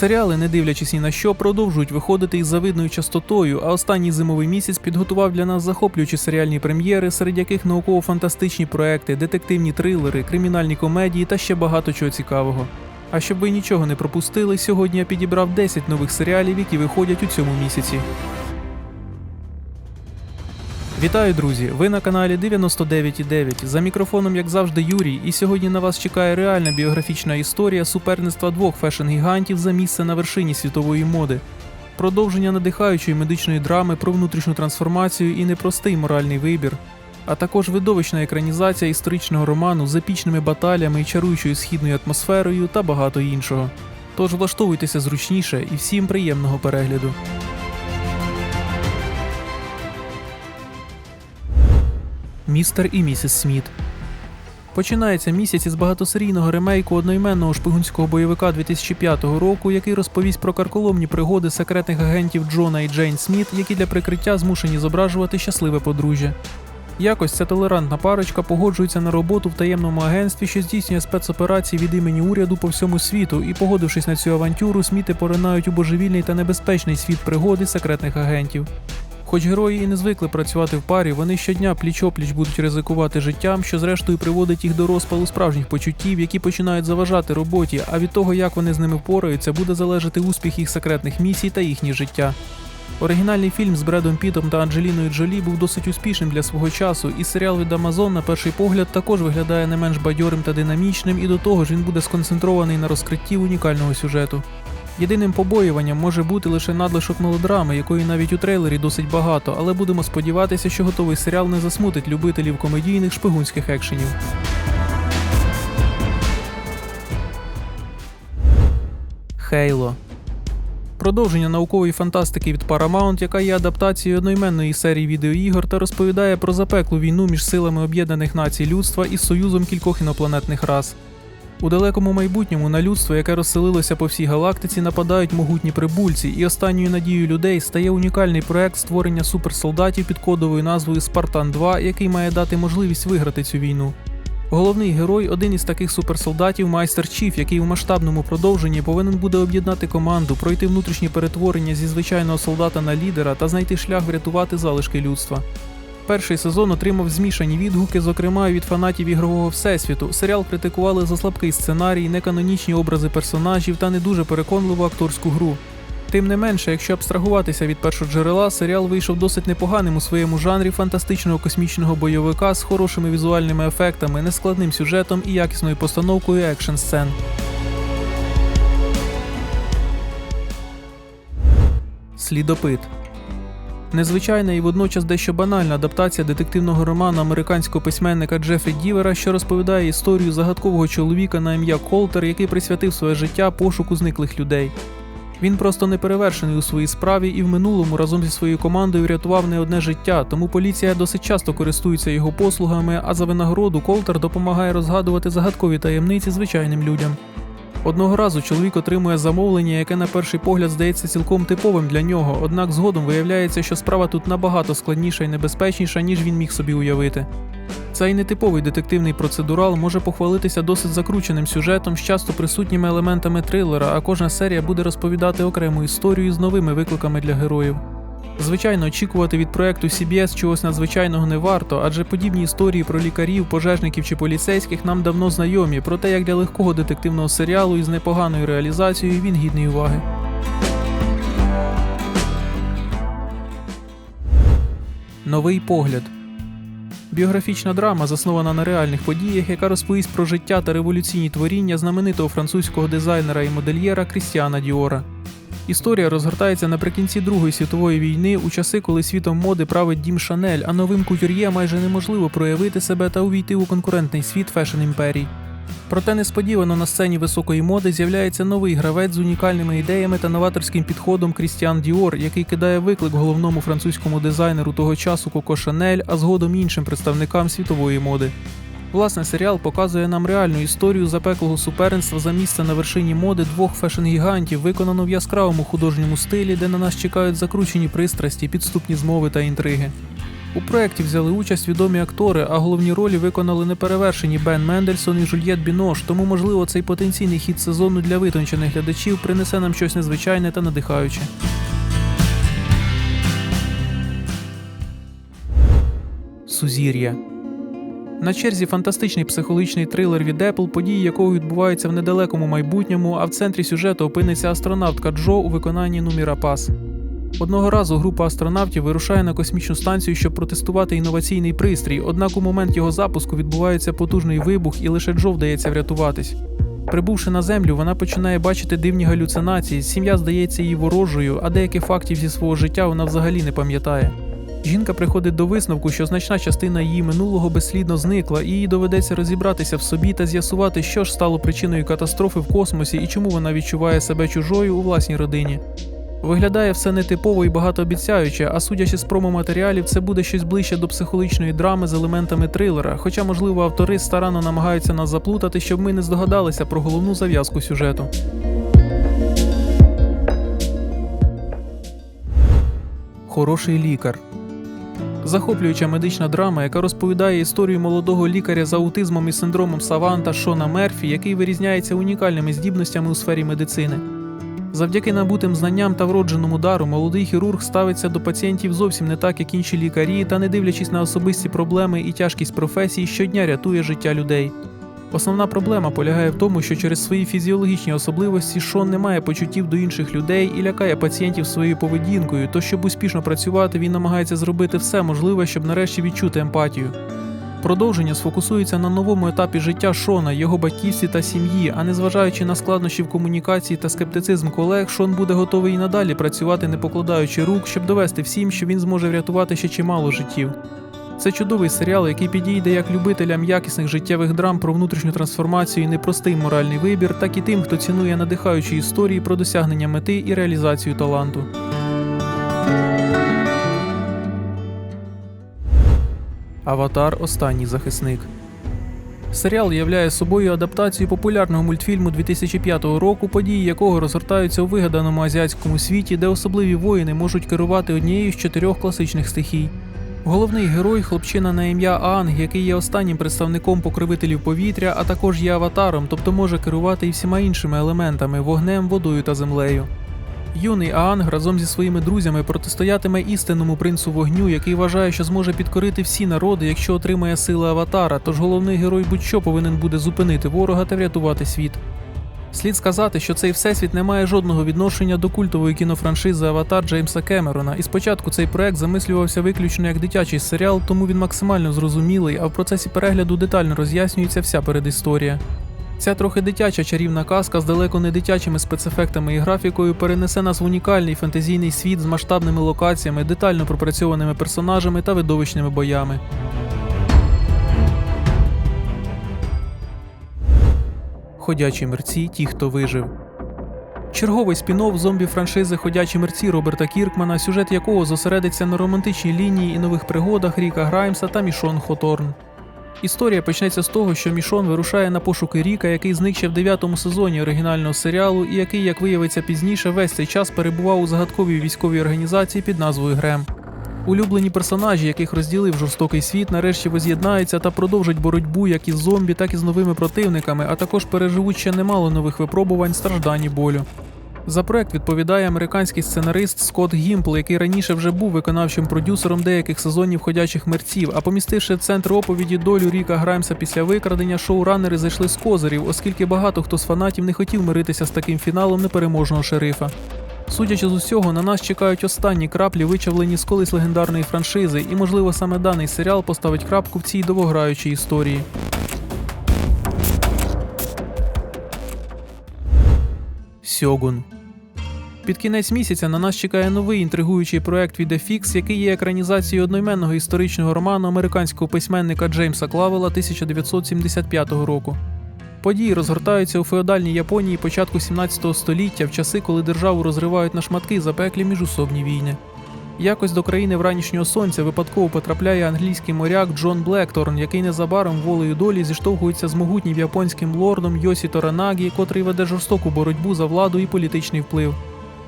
Серіали, не дивлячись ні на що, продовжують виходити із завидною частотою, а останній зимовий місяць підготував для нас захоплюючі серіальні прем'єри, серед яких науково-фантастичні проекти, детективні трилери, кримінальні комедії та ще багато чого цікавого. А щоб ви нічого не пропустили, сьогодні я підібрав 10 нових серіалів, які виходять у цьому місяці. Вітаю, друзі! Ви на каналі 99.9. За мікрофоном, як завжди, Юрій, і сьогодні на вас чекає реальна біографічна історія суперництва двох фешн-гігантів за місце на вершині світової моди. Продовження надихаючої медичної драми про внутрішню трансформацію і непростий моральний вибір, а також видовищна екранізація історичного роману з епічними баталями і чаруючою східною атмосферою та багато іншого. Тож влаштовуйтеся зручніше і всім приємного перегляду. Містер і місіс Сміт. Починається місяць із багатосерійного ремейку одноіменного шпигунського бойовика 2005 року, який розповість про карколомні пригоди секретних агентів Джона і Джейн Сміт, які для прикриття змушені зображувати щасливе подружжя. Якось ця толерантна парочка погоджується на роботу в таємному агентстві, що здійснює спецоперації від імені уряду по всьому світу, і, погодившись на цю авантюру, сміти поринають у божевільний та небезпечний світ пригоди секретних агентів. Хоч герої і не звикли працювати в парі, вони щодня пліч-опліч будуть ризикувати життям, що зрештою приводить їх до розпалу справжніх почуттів, які починають заважати роботі, а від того, як вони з ними впораються, буде залежати успіх їх секретних місій та їхнє життя. Оригінальний фільм з Бредом Пітом та Анджеліною Джолі був досить успішним для свого часу, і серіал від Амазон на перший погляд також виглядає не менш бадьорим та динамічним, і до того ж він буде сконцентрований на розкритті унікального сюжету. Єдиним побоюванням може бути лише надлишок мелодрами, якої навіть у трейлері досить багато, але будемо сподіватися, що готовий серіал не засмутить любителів комедійних шпигунських екшенів. Хейло Продовження наукової фантастики від Paramount, яка є адаптацією одноіменної серії відеоігор та розповідає про запеклу війну між силами Об'єднаних Націй людства і союзом кількох інопланетних рас. У далекому майбутньому на людство, яке розселилося по всій галактиці, нападають могутні прибульці, і останньою надією людей стає унікальний проект створення суперсолдатів під кодовою назвою Спартан 2, який має дати можливість виграти цю війну. Головний герой один із таких суперсолдатів, майстер Чіф, який у масштабному продовженні повинен буде об'єднати команду, пройти внутрішні перетворення зі звичайного солдата на лідера та знайти шлях врятувати залишки людства. Перший сезон отримав змішані відгуки, зокрема від фанатів ігрового всесвіту. Серіал критикували за слабкий сценарій, неканонічні образи персонажів та не дуже переконливу акторську гру. Тим не менше, якщо абстрагуватися від першоджерела, серіал вийшов досить непоганим у своєму жанрі фантастичного космічного бойовика з хорошими візуальними ефектами, нескладним сюжетом і якісною постановкою екшн сцен. Слідопит Незвичайна і водночас дещо банальна адаптація детективного роману американського письменника Джефрі Дівера, що розповідає історію загадкового чоловіка на ім'я Колтер, який присвятив своє життя пошуку зниклих людей. Він просто неперевершений у своїй справі і в минулому разом зі своєю командою врятував не одне життя, тому поліція досить часто користується його послугами, а за винагороду Колтер допомагає розгадувати загадкові таємниці звичайним людям. Одного разу чоловік отримує замовлення, яке на перший погляд здається цілком типовим для нього, однак згодом виявляється, що справа тут набагато складніша і небезпечніша, ніж він міг собі уявити. Цей нетиповий детективний процедурал може похвалитися досить закрученим сюжетом з часто присутніми елементами трилера, а кожна серія буде розповідати окрему історію з новими викликами для героїв. Звичайно, очікувати від проекту CBS чогось надзвичайного не варто, адже подібні історії про лікарів, пожежників чи поліцейських нам давно знайомі, проте як для легкого детективного серіалу із непоганою реалізацією він гідний уваги. Новий погляд. Біографічна драма заснована на реальних подіях, яка розповість про життя та революційні творіння знаменитого французького дизайнера і модельєра Крістіана Діора. Історія розгортається наприкінці Другої світової війни у часи, коли світом моди править дім Шанель, а новим кутюр'є майже неможливо проявити себе та увійти у конкурентний світ фешн імперій. Проте несподівано на сцені високої моди з'являється новий гравець з унікальними ідеями та новаторським підходом Крістіан Діор, який кидає виклик головному французькому дизайнеру того часу Коко Шанель, а згодом іншим представникам світової моди. Власне, серіал показує нам реальну історію запеклого суперництва за місце на вершині моди двох фешн-гігантів, виконано в яскравому художньому стилі, де на нас чекають закручені пристрасті, підступні змови та інтриги. У проєкті взяли участь відомі актори, а головні ролі виконали неперевершені Бен Мендельсон і Жульєт Бінош, тому, можливо, цей потенційний хід сезону для витончених глядачів принесе нам щось незвичайне та надихаюче. Сузір'я. На черзі фантастичний психологічний трилер від Apple, події якого відбуваються в недалекому майбутньому, а в центрі сюжету опиниться астронавтка Джо у виконанні Нуміра Пас. Одного разу група астронавтів вирушає на космічну станцію, щоб протестувати інноваційний пристрій, однак у момент його запуску відбувається потужний вибух і лише Джо вдається врятуватись. Прибувши на землю, вона починає бачити дивні галюцинації, сім'я здається їй ворожою, а деяких фактів зі свого життя вона взагалі не пам'ятає. Жінка приходить до висновку, що значна частина її минулого безслідно зникла, і їй доведеться розібратися в собі та з'ясувати, що ж стало причиною катастрофи в космосі і чому вона відчуває себе чужою у власній родині. Виглядає все нетипово і багатообіцяюче, а судячи з промоматеріалів, це буде щось ближче до психологічної драми з елементами трилера, хоча, можливо, автори старанно намагаються нас заплутати, щоб ми не здогадалися про головну зав'язку сюжету. Хороший лікар. Захоплююча медична драма, яка розповідає історію молодого лікаря з аутизмом і синдромом Саванта Шона Мерфі, який вирізняється унікальними здібностями у сфері медицини. Завдяки набутим знанням та вродженому дару, молодий хірург ставиться до пацієнтів зовсім не так, як інші лікарі, та не дивлячись на особисті проблеми і тяжкість професії, щодня рятує життя людей. Основна проблема полягає в тому, що через свої фізіологічні особливості Шон не має почуттів до інших людей і лякає пацієнтів своєю поведінкою, то щоб успішно працювати, він намагається зробити все можливе, щоб нарешті відчути емпатію. Продовження сфокусується на новому етапі життя Шона, його батьківстві та сім'ї, а незважаючи на складнощі в комунікації та скептицизм колег, Шон буде готовий і надалі працювати, не покладаючи рук, щоб довести всім, що він зможе врятувати ще чимало життів. Це чудовий серіал, який підійде як любителям якісних життєвих драм про внутрішню трансформацію і непростий моральний вибір, так і тим, хто цінує надихаючі історії про досягнення мети і реалізацію таланту. Аватар Останній захисник. Серіал являє собою адаптацію популярного мультфільму 2005 року, події якого розгортаються у вигаданому азіатському світі, де особливі воїни можуть керувати однією з чотирьох класичних стихій. Головний герой хлопчина на ім'я Аанг, який є останнім представником покровителів повітря, а також є аватаром, тобто може керувати і всіма іншими елементами вогнем, водою та землею. Юний Аанг разом зі своїми друзями протистоятиме істинному принцу вогню, який вважає, що зможе підкорити всі народи, якщо отримає сили аватара, тож головний герой будь-що повинен буде зупинити ворога та врятувати світ. Слід сказати, що цей всесвіт не має жодного відношення до культової кінофраншизи Аватар Джеймса Кемерона, і спочатку цей проект замислювався виключно як дитячий серіал, тому він максимально зрозумілий, а в процесі перегляду детально роз'яснюється вся передісторія. Ця трохи дитяча чарівна казка з далеко не дитячими спецефектами і графікою перенесе нас в унікальний фентезійний світ з масштабними локаціями, детально пропрацьованими персонажами та видовищними боями. Ходячі мерці ті, хто вижив. Черговий спін-офф зомбі франшизи Ходячі мерці Роберта Кіркмана, сюжет якого зосередиться на романтичній лінії і нових пригодах Ріка Граймса та Мішон Хоторн. Історія почнеться з того, що Мішон вирушає на пошуки Ріка, який зник ще в дев'ятому сезоні оригінального серіалу, і який, як виявиться пізніше, весь цей час перебував у загадковій військовій організації під назвою Грем. Улюблені персонажі, яких розділив жорстокий світ, нарешті воз'єднаються та продовжать боротьбу як із зомбі, так і з новими противниками, а також переживуть ще немало нових випробувань, страждань і болю. За проект відповідає американський сценарист Скотт Гімпл, який раніше вже був виконавчим продюсером деяких сезонів ходячих мерців. А помістивши центр оповіді долю Ріка Граймса після викрадення, шоуранери зайшли з козирів, оскільки багато хто з фанатів не хотів миритися з таким фіналом непереможного шерифа. Судячи з усього, на нас чекають останні краплі, вичавлені з колись легендарної франшизи, і, можливо, саме даний серіал поставить крапку в цій довгограючій історії. Сьогун. Під кінець місяця на нас чекає новий інтригуючий проект від FX, який є екранізацією одноіменного історичного роману американського письменника Джеймса Клавела 1975 року. Події розгортаються у феодальній Японії початку 17 століття, в часи, коли державу розривають на шматки запеклі міжусобні війни. Якось до країни вранішнього сонця випадково потрапляє англійський моряк Джон Блекторн, який незабаром волею долі зіштовхується з могутнім японським лордом Йосі Торанагі, котрий веде жорстоку боротьбу за владу і політичний вплив.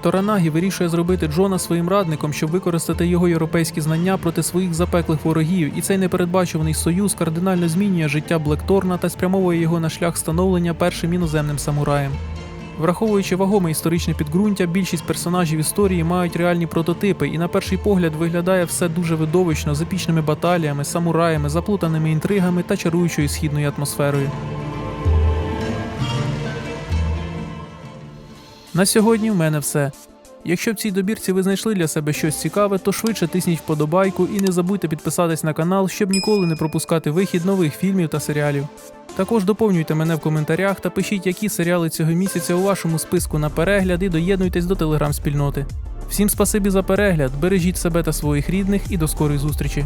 Торанагі вирішує зробити Джона своїм радником, щоб використати його європейські знання проти своїх запеклих ворогів, і цей непередбачуваний союз кардинально змінює життя Блекторна та спрямовує його на шлях становлення першим іноземним самураєм. Враховуючи вагоме історичне підґрунтя, більшість персонажів історії мають реальні прототипи, і на перший погляд виглядає все дуже видовищно з епічними баталіями, самураями, заплутаними інтригами та чаруючою східною атмосферою. На сьогодні в мене все. Якщо в цій добірці ви знайшли для себе щось цікаве, то швидше тисніть вподобайку і не забудьте підписатись на канал, щоб ніколи не пропускати вихід нових фільмів та серіалів. Також доповнюйте мене в коментарях та пишіть, які серіали цього місяця у вашому списку на перегляд і доєднуйтесь до телеграм-спільноти. Всім спасибі за перегляд, бережіть себе та своїх рідних і до скорої зустрічі!